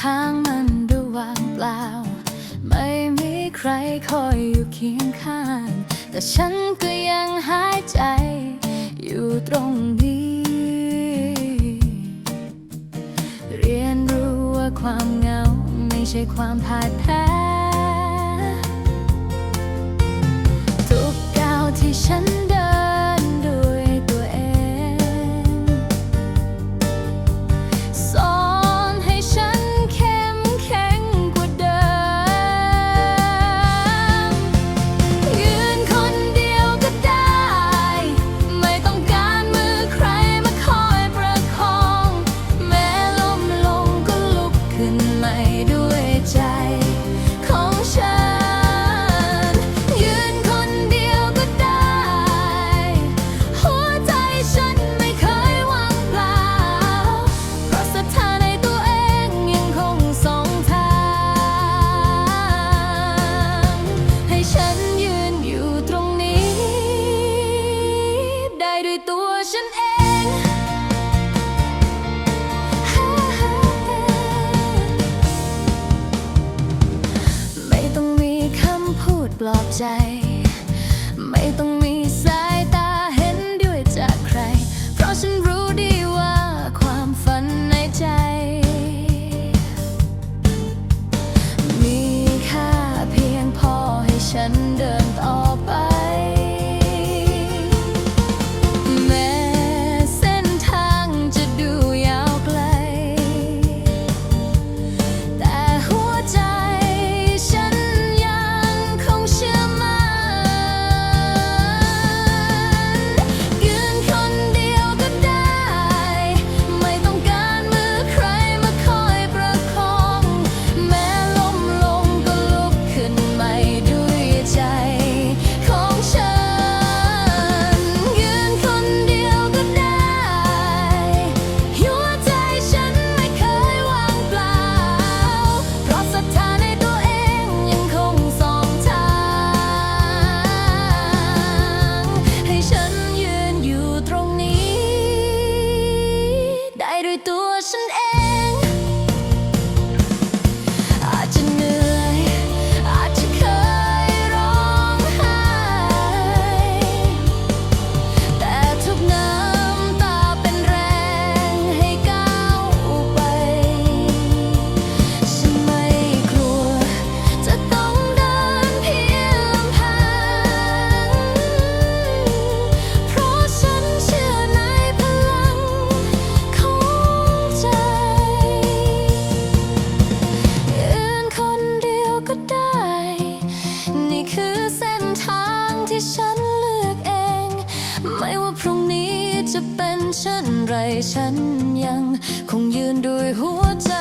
ทางมันดูว่างเปล่า ไม่มีใครคอยอยู่เคียงข้าง แต่ฉันก็ยังหายใจ อยู่ตรงนี้ เรียนรู้ว่าความเหงาไม่ใช่ความพ่ายแพ้ทุกก้าวที่ฉัน ปลอบใจ ไม่ต้องมี จะเป็นเช่นไรฉันยัง คงยืนด้วยหัวใจ